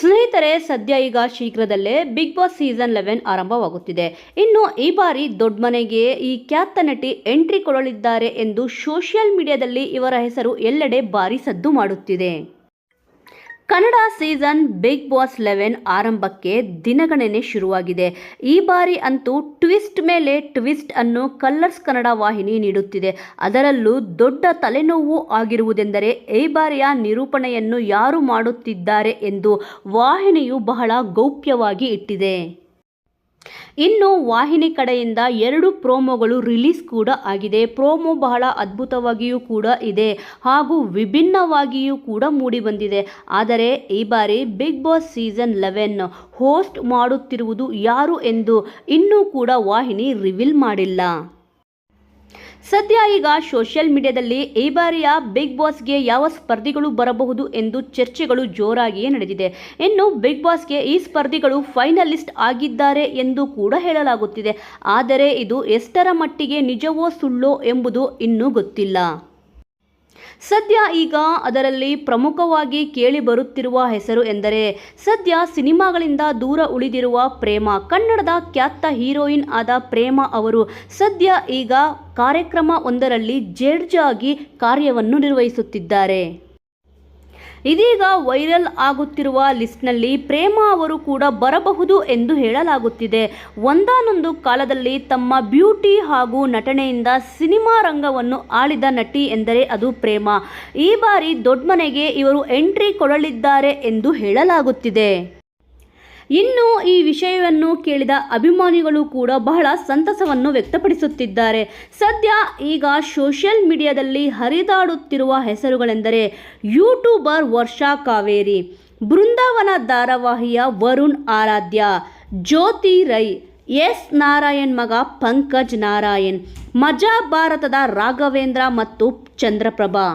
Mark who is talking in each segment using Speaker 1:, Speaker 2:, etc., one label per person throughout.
Speaker 1: ಸ್ನೇಹಿತರೆ, ಸದ್ಯ ಈಗ ಶೀಘ್ರದಲ್ಲೇ ಬಿಗ್ ಬಾಸ್ ಸೀಸನ್ ಲೆವೆನ್ ಆರಂಭವಾಗುತ್ತಿದೆ. ಇನ್ನು ಈ ಬಾರಿ ದೊಡ್ಡ ಮನೆಗೆ ಈ ಖ್ಯಾತ ನಟಿ ಎಂಟ್ರಿ ಕೊಡಲಿದ್ದಾರೆ ಎಂದು ಸೋಷಿಯಲ್ ಮೀಡಿಯಾದಲ್ಲಿ ಇವರ ಹೆಸರು ಎಲ್ಲೆಡೆ ಭಾರಿ ಸದ್ದು ಮಾಡುತ್ತಿದೆ. Kannada season big boss eleven ಆರಂಭಕ್ಕೆ ದಿನಗಣನೆ ಶುರುವಾಗಿದೆ. ಈ ಬಾರಿ ಅಂತೂ ಟ್ವಿಸ್ಟ್ ಮೇಲೆ ಟ್ವಿಸ್ಟ್ ಅನ್ನು ಕಲ್ಲರ್ಸ್ ಕನ್ನಡ ವಾಹಿನಿ ನೀಡುತ್ತಿದೆ. ಅದರಲ್ಲೂ ದೊಡ್ಡ ತಲೆನೋವು ಆಗಿರುವುದೆಂದರೆ ಈ ಬಾರಿಯ ನಿರೂಪಣೆಯನ್ನು ಯಾರು ಮಾಡುತ್ತಿದ್ದಾರೆ ಎಂದು ವಾಹಿನಿಯು ಬಹಳ ಗೌಪ್ಯವಾಗಿ ಇಟ್ಟಿದೆ. ಇನ್ನು ವಾಹಿನಿ ಕಡೆಯಿಂದ ಎರಡು ಪ್ರೋಮೋಗಳು ರಿಲೀಸ್ ಕೂಡ ಆಗಿದೆ. ಪ್ರೋಮೋ ಬಹಳ ಅದ್ಭುತವಾಗಿಯೂ ಕೂಡ ಇದೆ ಹಾಗೂ ವಿಭಿನ್ನವಾಗಿಯೂ ಕೂಡ ಮೂಡಿಬಂದಿದೆ ಆದರೆ ಈ ಬಾರಿ big boss season eleven host ಮಾಡುತ್ತಿರುವುದು ಯಾರು ಎಂದು ಇನ್ನೂ ಕೂಡ ವಾಹಿನಿ ರಿವೀಲ್ ಮಾಡಿಲ್ಲ. ಸದ್ಯ ಈಗ ಸೋಷಿಯಲ್ ಮೀಡಿಯಾದಲ್ಲಿ ಈ ಬಾರಿಯ ಬಿಗ್ ಬಾಸ್ಗೆ ಯಾವ ಸ್ಪರ್ಧಿಗಳು ಬರಬಹುದು ಎಂದು ಚರ್ಚೆಗಳು ಜೋರಾಗಿಯೇ ನಡೆದಿದೆ. ಇನ್ನು ಬಿಗ್ ಬಾಸ್ಗೆ ಈ ಸ್ಪರ್ಧಿಗಳು ಫೈನಲಿಸ್ಟ್ ಆಗಿದ್ದಾರೆ ಎಂದು ಕೂಡ ಹೇಳಲಾಗುತ್ತಿದೆ. ಆದರೆ ಇದು ಎಷ್ಟರ ಮಟ್ಟಿಗೆ ನಿಜವೋ ಸುಳ್ಳೋ ಎಂಬುದು ಇನ್ನೂ ಗೊತ್ತಿಲ್ಲ. ಸದ್ಯ ಈಗ ಅದರಲ್ಲಿ ಪ್ರಮುಖವಾಗಿ ಕೇಳಿ ಬರುತ್ತಿರುವ ಹೆಸರು ಎಂದರೆ, ಸದ್ಯ ಸಿನಿಮಾಗಳಿಂದ ದೂರ ಉಳಿದಿರುವ ಪ್ರೇಮ, ಕನ್ನಡದ ಖ್ಯಾತ ಹೀರೋಯಿನ್ ಆದ ಪ್ರೇಮ ಅವರು ಸದ್ಯ ಈಗ ಕಾರ್ಯಕ್ರಮ ಒಂದರಲ್ಲಿ ಜಡ್ಜ್ ಆಗಿ ಕಾರ್ಯವನ್ನು ನಿರ್ವಹಿಸುತ್ತಿದ್ದಾರೆ. ಇದೀಗ ವೈರಲ್ ಆಗುತ್ತಿರುವ ಲಿಸ್ಟ್ನಲ್ಲಿ ಪ್ರೇಮ ಅವರು ಕೂಡ ಬರಬಹುದು ಎಂದು ಹೇಳಲಾಗುತ್ತಿದೆ. ಒಂದಾನೊಂದು ಕಾಲದಲ್ಲಿ ತಮ್ಮ ಬ್ಯೂಟಿ ಹಾಗೂ ನಟನೆಯಿಂದ ಸಿನಿಮಾ ರಂಗವನ್ನು ಆಳಿದ ನಟಿ ಎಂದರೆ ಅದು ಪ್ರೇಮ. ಈ ಬಾರಿ ದೊಡ್ಡ ಮನೆಗೆ ಇವರು ಎಂಟ್ರಿ ಕೊಡಲಿದ್ದಾರೆ ಎಂದು ಹೇಳಲಾಗುತ್ತಿದೆ. ಇನ್ನು ಈ ವಿಷಯವನ್ನು ಕೇಳಿದ ಅಭಿಮಾನಿಗಳು ಕೂಡ ಬಹಳ ಸಂತಸವನ್ನು ವ್ಯಕ್ತಪಡಿಸುತ್ತಿದ್ದಾರೆ. ಸದ್ಯ ಈಗ ಸೋಷಿಯಲ್ ಮೀಡಿಯಾದಲ್ಲಿ ಹರಿದಾಡುತ್ತಿರುವ ಹೆಸರುಗಳೆಂದರೆ ಯೂಟ್ಯೂಬರ್ ವರ್ಷಾ ಕಾವೇರಿ, ಬೃಂದಾವನ ಧಾರಾವಾಹಿಯ ವರುಣ್ ಆರಾಧ್ಯ, ಜ್ಯೋತಿ ರೈ, ಎಸ್ ನಾರಾಯಣ್ ಮಗ ಪಂಕಜ್ ನಾರಾಯಣ್, ಮಜಾ ಭಾರತದ ರಾಘವೇಂದ್ರ ಮತ್ತು ಚಂದ್ರಪ್ರಭಾ.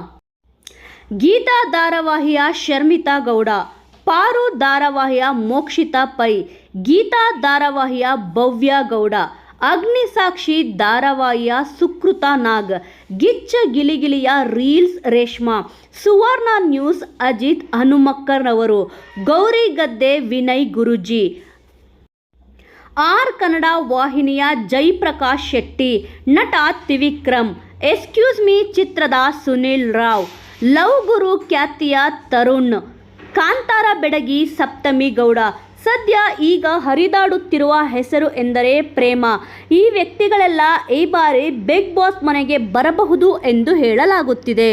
Speaker 1: ಗೀತಾ ಧಾರಾವಾಹಿಯ ಶರ್ಮಿತಾ ಗೌಡ ಪಾರು ಧಾರಾವಾಹಿಯ ಮೋಕ್ಷಿತಾ ಪೈ, ಗೀತಾ ಧಾರಾವಾಹಿಯ ಭವ್ಯ ಗೌಡ, ಅಗ್ನಿಸಾಕ್ಷಿ ಧಾರಾವಾಹಿಯ ಸುಕೃತ ನಾಗ್, ಗಿಚ್ಚ ಗಿಲಿಗಿಲಿಯ ರೀಲ್ಸ್ ರೇಷ್ಮಾ, ಸುವರ್ಣ ನ್ಯೂಸ್ ಅಜಿತ್ ಹನುಮಕ್ಕರ್ನವರು ಗೌರಿಗದ್ದೆ ವಿನಯ್ ಗುರುಜಿ, ಆರ್ ಕನ್ನಡ ವಾಹಿನಿಯ ಜೈಪ್ರಕಾಶ್ ಶೆಟ್ಟಿ, ನಟ ತ್ರಿವಿಕ್ರಮ್, ಎಸ್ಕ್ಯೂಸ್ ಮೀ ಚಿತ್ರದ ಸುನಿಲ್ ರಾವ್, ಲವ್ ಗುರು ಖ್ಯಾತಿಯ ತರುಣ್ ಕಾಂತಾರ ಬೆಡಗಿ ಸಪ್ತಮಿ ಗೌಡ. ಸದ್ಯ ಈಗ ಹರಿದಾಡುತ್ತಿರುವ ಹೆಸರು ಎಂದರೆ ಪ್ರೇಮ. ಈ ವ್ಯಕ್ತಿಗಳೆಲ್ಲ ಈ ಬಾರಿ ಬಿಗ್ ಬಾಸ್ ಮನೆಗೆ ಬರಬಹುದು ಎಂದು ಹೇಳಲಾಗುತ್ತಿದೆ.